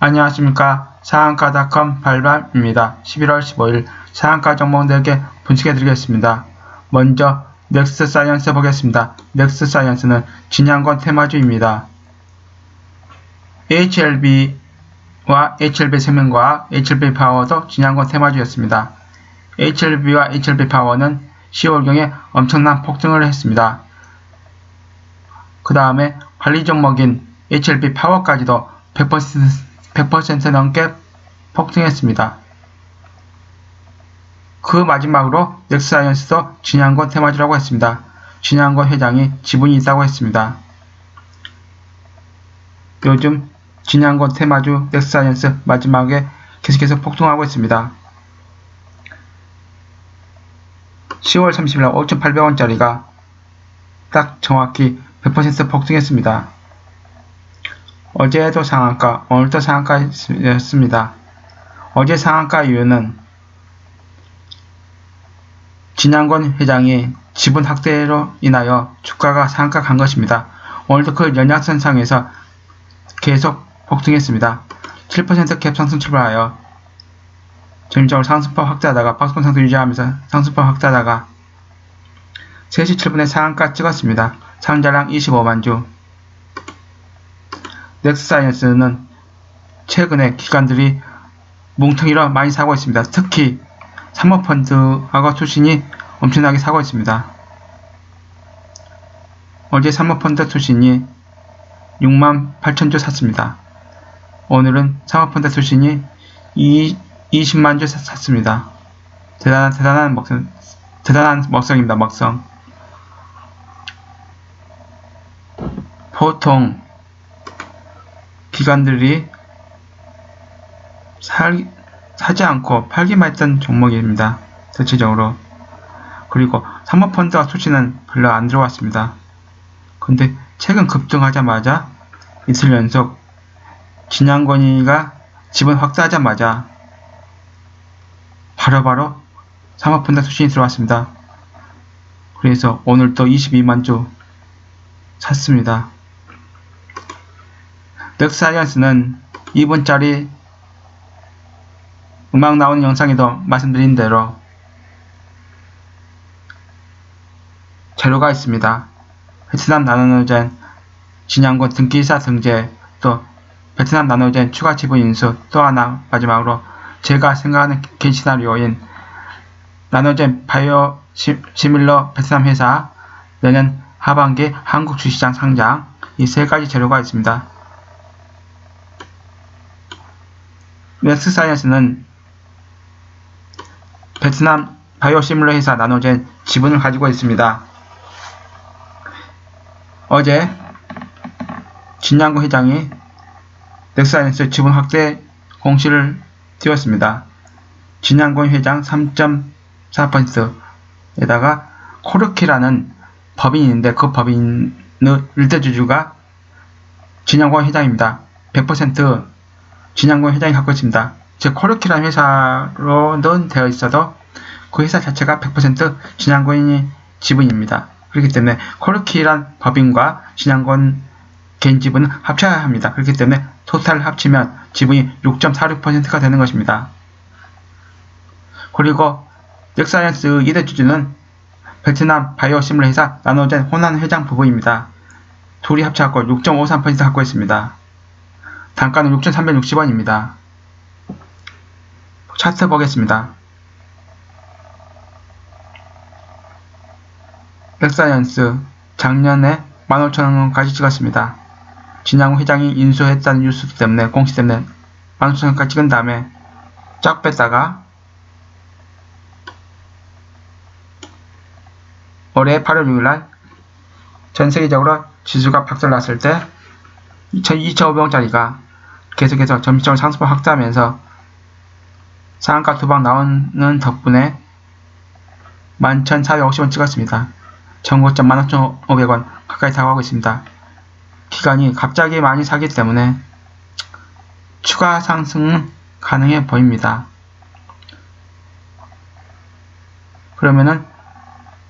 안녕하십니까 상한가닷컴 발밤입니다. 11월 15일 상한가 종목 4개 분석해 드리겠습니다. 먼저 넥스 사이언스 보겠습니다. 넥스 사이언스는 진양권 테마주입니다. HLB와 HLB 생명과 HLB 파워도 진양권 테마주였습니다. HLB와 HLB 파워는 10월경에 엄청난 폭등을 했습니다. 그 다음에 관리 종목인 HLB 파워까지도 100% 100% 넘게 폭등했습니다. 그 마지막으로 넥스사이언스도 진양권 테마주라고 했습니다. 진양권 회장이 지분이 있다고 했습니다. 요즘 진양권 테마주 넥스사이언스 마지막에 계속해서 폭등하고 있습니다. 10월 30일 5,800원짜리가 딱 정확히 100% 폭등했습니다. 어제도 상한가, 오늘도 상한가였습니다. 어제 상한가 이유는 진양권 회장이 지분 확대로 인하여 주가가 상한가 간 것입니다. 오늘도 그 연약선상에서 계속 폭등했습니다. 7%캡 상승 출발하여 점진적으로 상승폭 확대하다가 박스권 상승 유지하면서 상승폭 확대하다가 3시 7분에 상한가 찍었습니다. 상자량 25만 주. 넥스사이언스는 최근에 기관들이 뭉텅이로 많이 사고 있습니다. 특히 사모펀드하고 투신이 엄청나게 사고 있습니다. 어제 사모펀드 투신이 6만 8천주 샀습니다. 오늘은 사모펀드 투신이 20만 주 샀습니다. 대단한 대단한 먹성 대단한 먹성입니다. 먹성. 보통 기관들이 살, 사지 않고 팔기만 했던 종목입니다. 대체적으로. 그리고 사모펀드와 수치는 별로 안 들어왔습니다. 근데 최근 급등하자마자 이틀 연속 진양권이가 지분 확대하자마자 바로바로 사모펀드 수신이 들어왔습니다. 그래서 오늘 또 22만 주 샀습니다. 넥사이언스는 2분짜리 음악 나오는 영상에도 말씀드린 대로 자료가 있습니다. 베트남 나노노젠 진양권 등기사 등재 또 베트남 나노젠 추가 지분 인수 또 하나 마지막으로 제가 생각하는 개인 시나리오인 나노젠 바이오 시밀러 베트남 회사 내년 하반기 한국 주시장 상장 이 세 가지 재료가 있습니다. 넥스사이언스는 베트남 바이오시뮬러 회사 나노젠 지분을 가지고 있습니다. 어제 진양구 회장이 넥스사이언스 지분 확대 공시를 띄웠습니다. 진양권 회장 3.4%에다가 코르키라는 법인이 있는데 그 법인의 일대 주주가 진양권 회장입니다. 100% 진양권 회장이 갖고 있습니다. 즉 코르키라는 회사로는 되어 있어도 그 회사 자체가 100% 진양권이 지분입니다. 그렇기 때문에 코르키란 법인과 진양권 개인 지분은 합쳐야 합니다. 그렇기 때문에 토탈 합치면 지분이 6.46%가 되는 것입니다. 그리고 넥사이언스 2대 주주는 베트남 바이오시뮬 회사 나노젠 호난 회장 부부입니다. 둘이 합쳐갖고 6.53% 갖고 있습니다. 단가는 6,360원입니다. 차트 보겠습니다. 넥사이언스 작년에 15,000원까지 찍었습니다. 진양 회장이 인수했다는 뉴스 때문에 공시 때문에 15,000원까지 찍은 다음에 쫙 뺐다가 올해 8월 6일날 전 세계적으로 지수가 박살났을 때 2,500원짜리가 계속해서 점진적으로 상승폭 확대하면서 상한가 두 방 나오는 덕분에 11,450원 찍었습니다. 전고점 15,500원 가까이 다가오고 있습니다. 기간이 갑자기 많이 사기 때문에 추가 상승은 가능해 보입니다. 그러면은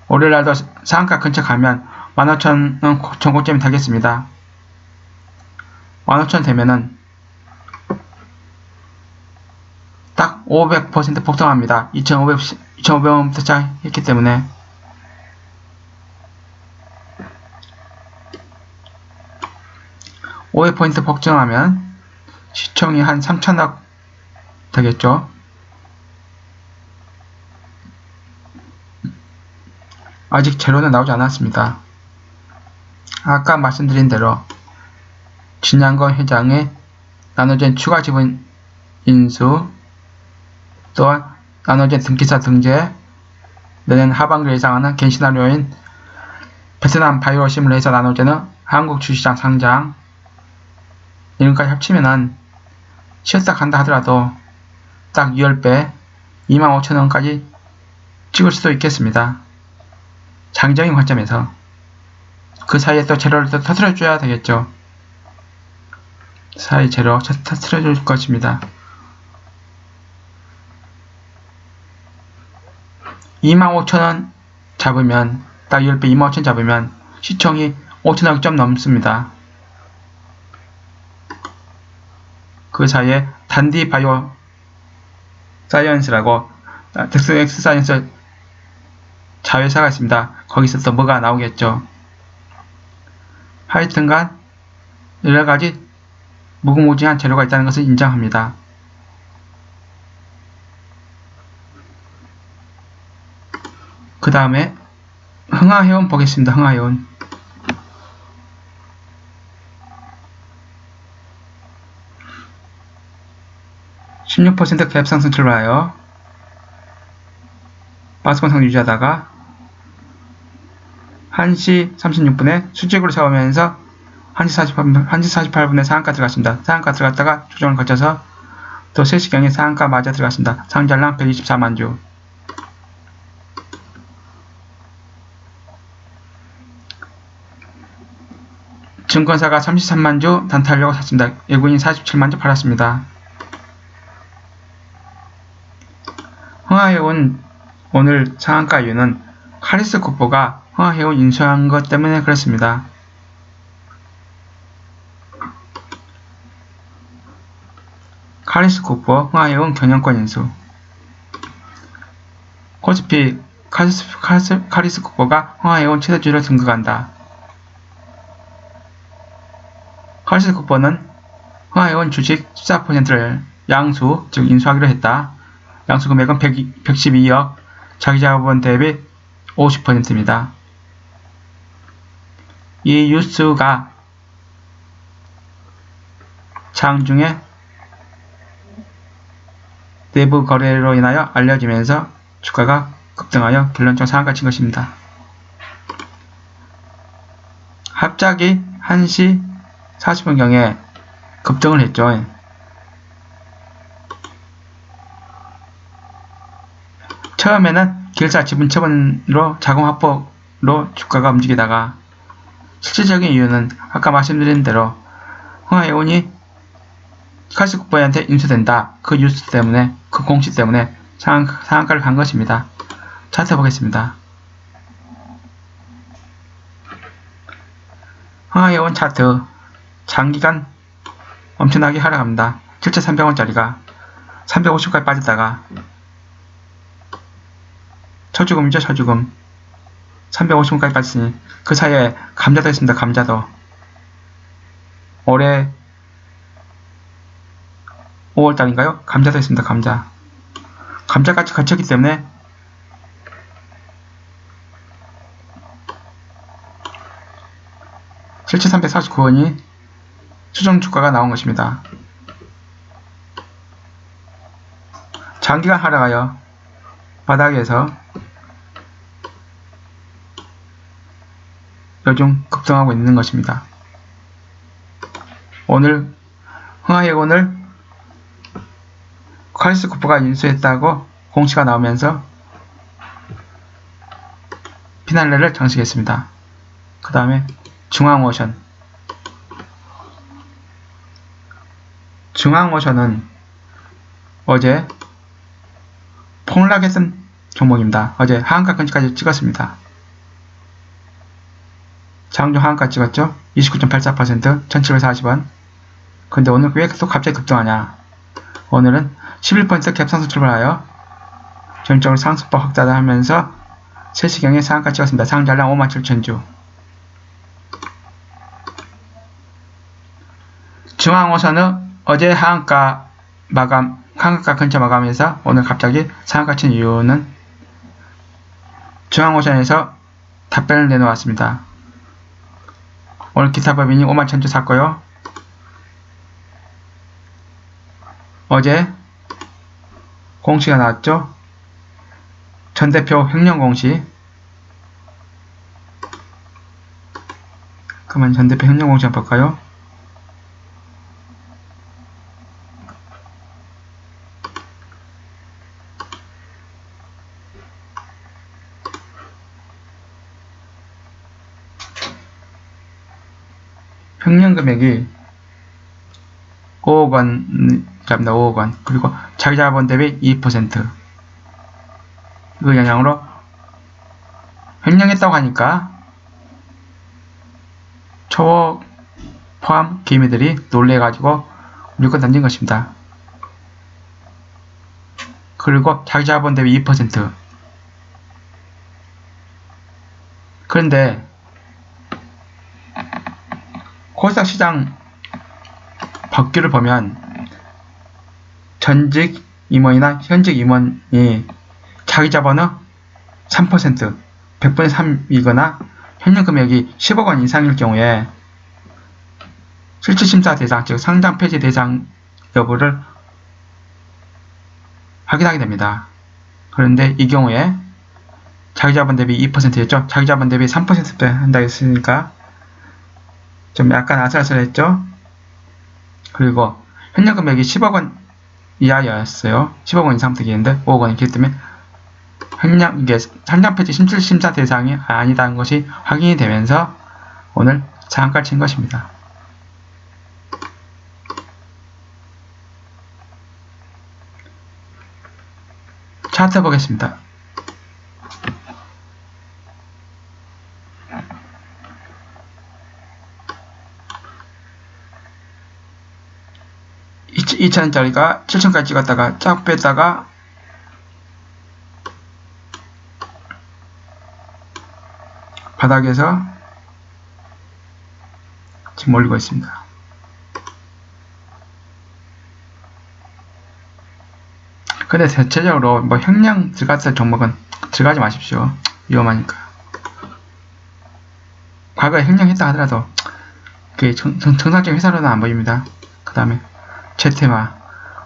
월요일날도 상한가 근처 가면 15,000원 전고점이 되겠습니다. 15,000 되면은 500% 폭등합니다. 2,500, 2,500원부터 시작했기 때문에. (500포인트) 폭증하면 시총이 한 3천억 되겠죠. 아직 재료는 나오지 않았습니다. 아까 말씀드린 대로 진양건 회장의 나눠진 추가 지분 인수 또한 나눠진 등기사 등재 내년 하반기를 예상하는 겐 시나리오인 베트남 바이오 시뮬레이서 나눠지는 한국 주시장 상장 이런까지 합치면은 쉬었다 간다 하더라도 딱 2열배 25,000원까지 찍을 수도 있겠습니다. 장기적인 관점에서 그 사이에 또 재료를 또 터트려줘야 되겠죠. 사이 재료 터트려줄 것입니다. 25,000원 잡으면 딱 10배 25,000원 잡으면 시총이 5천억 점 넘습니다. 그 사이에 단디 바이오 사이언스라고 덱스 엑스 사이언스 자회사가 있습니다. 거기서 또 뭐가 나오겠죠. 하여튼간 여러가지 무궁무진한 재료가 있다는 것을 인정합니다. 그 다음에 흥하해온 보겠습니다. 흥하해온 16%갭 상승 출발하여 바스권상 유지하다가 1시 36분에 수직으로 세우면서 1시 48분, 1시 48분에 상한가 들어갔습니다. 상한가 들어갔다가 조정을 거쳐서 또 3시경에 상한가 맞아 들어갔습니다. 상장량 124만 주. 증권사가 33만 주 단타하려고 샀습니다. 외국인이 47만 주 팔았습니다. 흥하해온 오늘 상한가 이유는 카리스 국보가 흥하해온 인수한 것 때문에 그렇습니다. 카리스 국보 흥하해온 경영권 인수 코스피 카리스, 카리스, 카리스 국보가 흥하해온 최대주로 등극한다. 카리스 국보는 흥하해온 주식 14%를 양수, 즉 인수하기로 했다. 양수 금액은 100, 112억, 자기자본 대비 50%입니다. 이 뉴스가 장중에 내부 거래로 인하여 알려지면서 주가가 급등하여 결론적 상한가 친 것입니다. 갑자기 1시 40분경에 급등을 했죠. 처음에는 길사 지분 처분으로 자금 확보로 주가가 움직이다가 실질적인 이유는 아까 말씀드린 대로 흥하해운이 칼스국보한테 인수된다. 그 뉴스 때문에 그 공시 때문에 상한, 상한가를 간 것입니다. 차트 보겠습니다. 흥하해운 차트 장기간 엄청나게 하락합니다. 7,300원짜리가 350까지 빠졌다가 철주금이죠, 철주금. 350원까지 빠졌으니 그 사이에 감자도 있습니다, 감자도. 올해 5월달인가요? 감자도 있습니다, 감자. 감자까지 갇혔기 때문에 (7,349원이) 수정 주가가 나온 것입니다. 장기간 하락하여 바닥에서 요즘 급등하고 있는 것입니다. 오늘 흥하해군을 카리스 쿠퍼가 인수했다고 공시가 나오면서 피날레를 장식했습니다. 그 다음에 중앙오션 중앙오션은 어제 폭락했던 종목입니다. 어제 하한가 근처까지 찍었습니다. 장중 하한가 찍었죠? 29.84% 1740원 근데 오늘 왜또 갑자기 급등하냐 오늘은 11% 갭상승 출발하여 전적으로 상승폭 확대하면서 3시경에 상한가 찍었습니다. 상장량 57,000주. 중앙호선은 어제 하한가 마감, 하한가 근처 마감에서 오늘 갑자기 상한가 친 이유는 중앙호선에서 답변을 내놓았습니다. 오늘 기타법인이 5만 천주 샀고요. 어제 공시가 나왔죠. 전 대표 횡령 공시. 그러면 전 대표 횡령 공시 한번 볼까요? 횡령 금액이 5억 원 잡니다. 5억 원. 그리고 자기 자본 대비 2%. 그 영향으로 횡령했다고 하니까 초보 포함 개미들이 놀래가지고 물건 던진 것입니다. 그리고 자기 자본 대비 2%. 그런데 코스닥 시장 법규를 보면 전직 임원이나 현직 임원이 자기 자본의 3%, 100분의 3이거나 현금 금액이 10억 원 이상일 경우에 실질심사 대상, 즉 상장 폐지 대상 여부를 확인하게 됩니다. 그런데 이 경우에 자기 자본 대비 2%였죠. 자기 자본 대비 3% 한다 했으니까 좀 약간 아슬아슬했죠. 그리고 현금 금액이 10억 원 이하였어요. 10억 원 이상 되겠는데 5억 원이기 때문에 현장 이게 현장 폐지 심출 심사 대상이 아니다는 것이 확인이 되면서 오늘 장가를 친 것입니다. 차트 보겠습니다. 이 2천원짜리가 7천까지 찍었다가 쫙 뺐다가 바닥에서 지금 올리고 있습니다. 근데 대체적으로 뭐 형량 들어갔을 종목은 들어가지 마십시오. 위험하니까. 과거에 형량했다 하더라도 그 정, 정, 정상적인 회사로는 안 보입니다. 그 다음에 제테마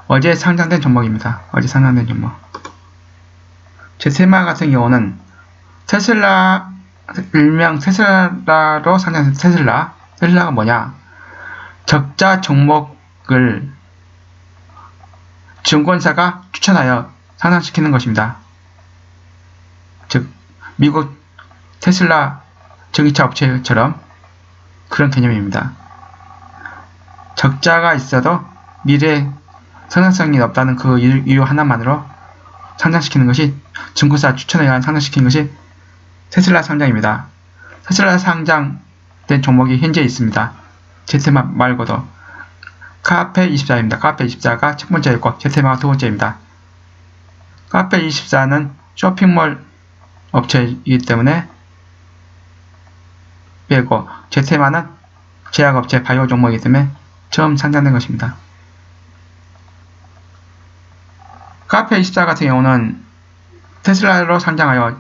어제 상장된 종목입니다. 어제 상장된 종목. 제테마 같은 경우는 테슬라 일명 테슬라로 상장된 테슬라 테슬라가 뭐냐 적자 종목을 증권사가 추천하여 상장시키는 것입니다. 즉 미국 테슬라 전기차 업체처럼 그런 개념입니다. 적자가 있어도 미래 성장성이 없다는 그 이유 하나만으로 상장시키는 것이 증권사 추천에 의한 상장시키는 것이 테슬라 상장입니다. 테슬라 상장된 종목이 현재 있습니다. 제테마 말고도 카페24입니다. 카페24가 첫 번째였고 제테마가 두 번째입니다. 카페24는 쇼핑몰 업체이기 때문에 빼고 제테마는 제약업체 바이오 종목이기 때문에 처음 상장된 것입니다. 카페24 같은 경우는 테슬라로 상장하여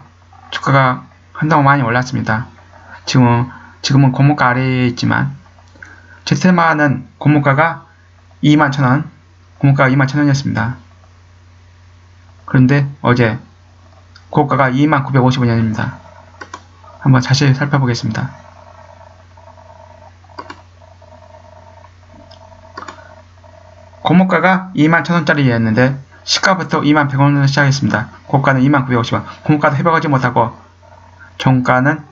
주가가 한동안 많이 올랐습니다. 지금, 지금은 고무가 아래에 있지만 제테마는 고무가가 21,000원, 고무가가 21,000원이었습니다. 그런데 어제 고가가 2950원입니다. 한번 자세히 살펴보겠습니다. 고무가가 21,000원짜리였는데 시가부터 21,100원으로 시작했습니다. 고가는 2950원, 고무가도 회복하지 못하고 종가는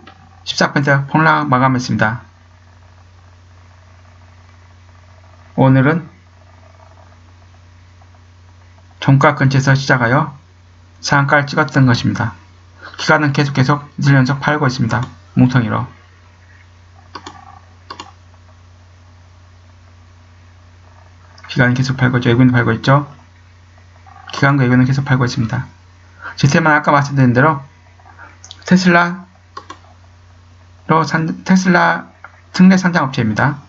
14% 폭락 마감했습니다. 오늘은 종가 근처에서 시작하여 상한가를 찍었던 것입니다. 기간은 계속 계속 이틀 연속 팔고 있습니다. 뭉텅이로. 기간이 계속 팔고 있죠. 외국인도 팔고 있죠. 기관과 외국에는 계속 팔고 있습니다. GT만 아까 말씀드린 대로 테슬라로 산, 테슬라 특례 산장 업체입니다.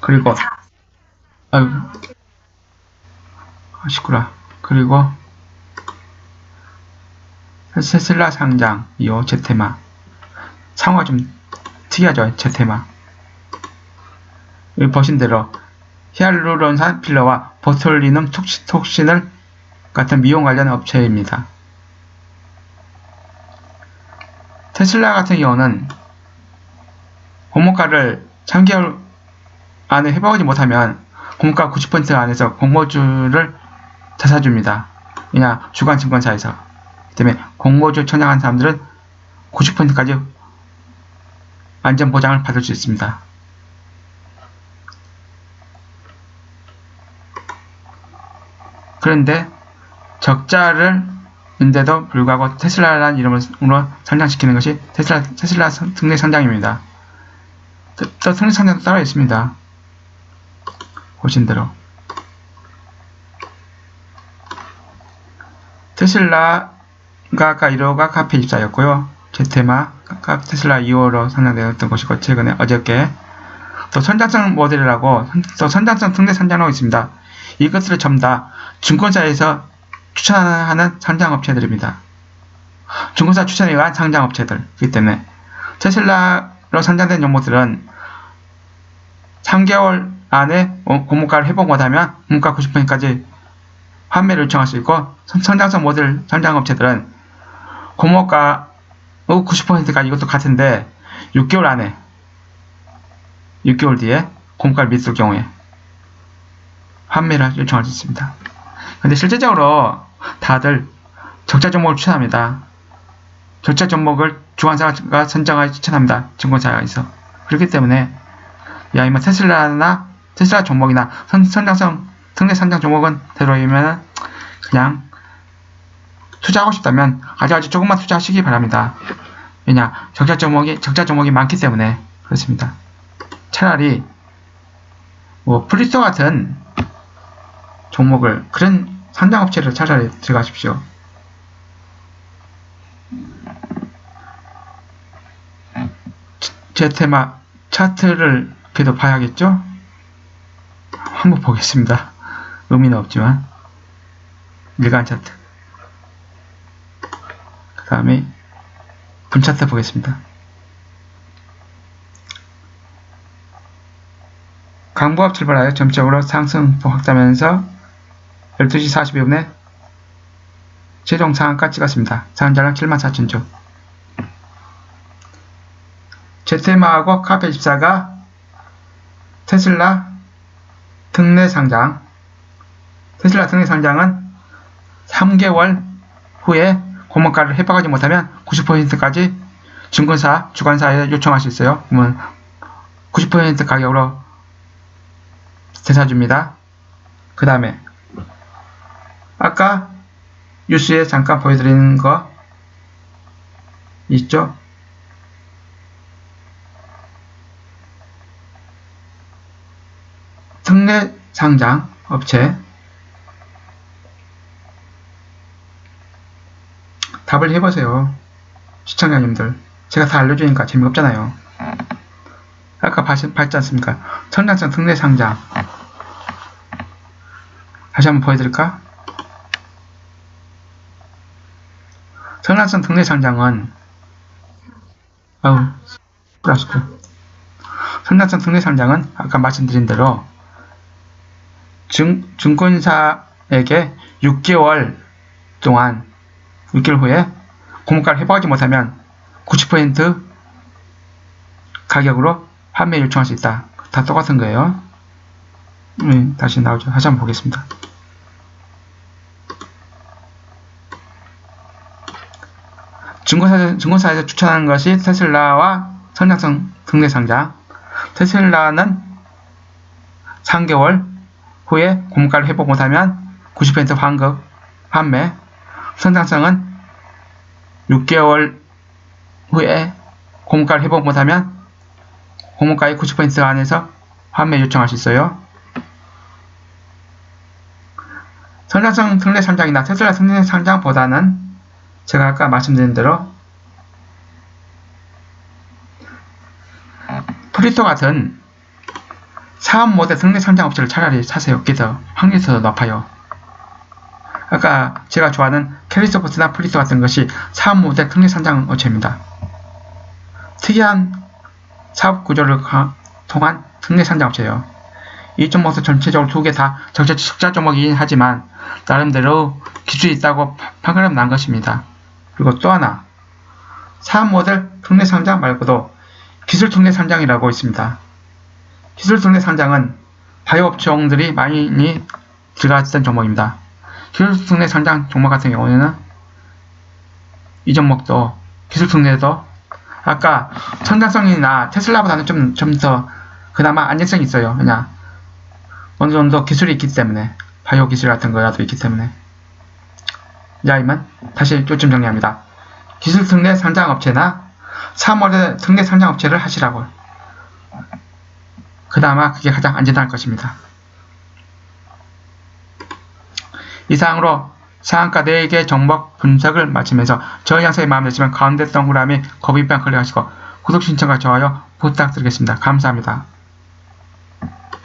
그리고 아유 아시구라 그리고 테슬라 상장 이요 제테마 상호가 좀 특이하죠 제테마 여기 보신 대로 히알루론산 필러와 보톨리눔 톡시, 톡신을 같은 미용 관련 업체입니다. 테슬라 같은 경우는 공모가를 3개월 안에 해보지 못하면 공모가 90% 안에서 공모주를 자사줍니다. 왜냐 주간 증권사에서 그 때문에 공모주 청약한 사람들은 90%까지 안전 보장을 받을 수 있습니다. 그런데 적자를 인데도 불구하고 테슬라라는 이름으로 성장시키는 것이 테슬라, 테슬라 특례 성장입니다. 또, 또 특례 성장도 따로 있습니다. 보신 대로. 테슬라가 아까 1호가 카페 24였고요. 제테마, 테슬라 2호로 상장되었던 것이고, 최근에 어저께 또 선장성 모델이라고 또 선장성 특례 선장하고 있습니다. 이것들을 전부 다 증권사에서 추천하는 상장업체들입니다. 증권사 추천에 의한 상장업체들이기 때문에 테슬라로 상장된 종목들은 3개월 안에 공모가를 회복 못하면 공모가 90%까지 환매를 요청할 수 있고 성장성 모델 상장업체들은 공모가 90%까지 이것도 같은데 6개월 안에 6개월 뒤에 공모가를 미을 경우에 환매를 요청할 수 있습니다. 근데 실제적으로 다들 적자 종목을 추천합니다. 적자 종목을 주관사가 선정하여 추천합니다. 증권사에서. 그렇기 때문에 야, 이만 테슬라나 테슬라 종목이나 선, 선장성 특례 선장 종목은 되도록이면 그냥 투자하고 싶다면 아주 아주 조금만 투자하시기 바랍니다. 왜냐 적자 종목이 적자 종목이 많기 때문에 그렇습니다. 차라리 뭐 플리스터 같은 종목을 그런 상장업체를 차라리 들어가십시오. 제 테마 차트를 그래도 봐야겠죠? 한번 보겠습니다. 의미는 없지만 일간 차트 그 다음에 분차트 보겠습니다. 강보합 출발하여 점적으로 상승폭 확대하면서 12시 42분에 최종 상한가 찍었습니다. 상한자는 74,000주. 제테마하고 카페24가 테슬라 특례 상장. 테슬라 특례 상장은 3개월 후에 고목가를 해박하지 못하면 90%까지 증권사, 주관사에 요청할 수 있어요. 그러면 90% 가격으로 대사줍니다. 그 다음에 아까 뉴스에 잠깐 보여드리는 거 있죠? 특례 상장 업체 답을 해보세요. 시청자님들. 제가 다 알려주니까 재미없잖아요. 아까 봤지 않습니까? 청량성 특례 상장. 다시 한번 보여드릴까? 상장은 아우 플라스크 청량성 특례 상장은 아까 말씀드린 대로 증, 증권사에게 6개월 동안 6개월 후에 공모가를 회복하지 못하면 90% 가격으로 판매 요청할 수 있다. 다 똑같은 거예요. 네, 다시 나오죠. 다시 한번 보겠습니다. 증권사, 증권사에서 추천하는 것이 테슬라와 등내 상장. 테슬라는 3개월 후에 공가를 회복 못하면 90% 환급, 판매. 선장성은 6개월 후에 공가를 회복 못하면 공모가의 90% 안에서 판매 요청할 수 있어요. 성장성 특례 상장이나 테슬라 특례 상장보다는 제가 아까 말씀드린 대로 프리토 같은 사업 모델 특례 상장 업체를 차라리 사세요. 더 확률이 더 높아요. 아까 제가 좋아하는 캐리소프트나 프리토 같은 것이 사업 모델 특례 상장 업체입니다. 특이한 사업 구조를 가- 통한 특례 상장 업체예요. 이 종목도 전체적으로 두 개 다 적자 적자 종목이긴 하지만 나름대로 기술이 있다고 파- 판가름 난 것입니다. 그리고 또 하나 사업 모델 특례 상장 말고도 기술 특례 상장이라고 있습니다. 기술 특례 상장은 바이오 업종들이 많이 들어갔던 종목입니다. 기술 특례 상장 종목 같은 경우에는 이 종목도 기술 특례도 아까 성장성이나 테슬라보다는 좀 좀 더 그나마 안정성이 있어요. 그냥 어느 정도 기술이 있기 때문에 바이오 기술 같은 거라도 있기 때문에 자 이만 다시 요점 정리합니다. 기술 특례 상장 업체나 사업모델 특례 상장 업체를 하시라고 그나마 그게 가장 안전할 것입니다. 이상으로 상한가 4개 종목 분석을 마치면서 저희 영상이 마음에 드시면 가운데 동그라미 거비빵 클릭하시고 구독 신청과 좋아요 부탁드리겠습니다. 감사합니다.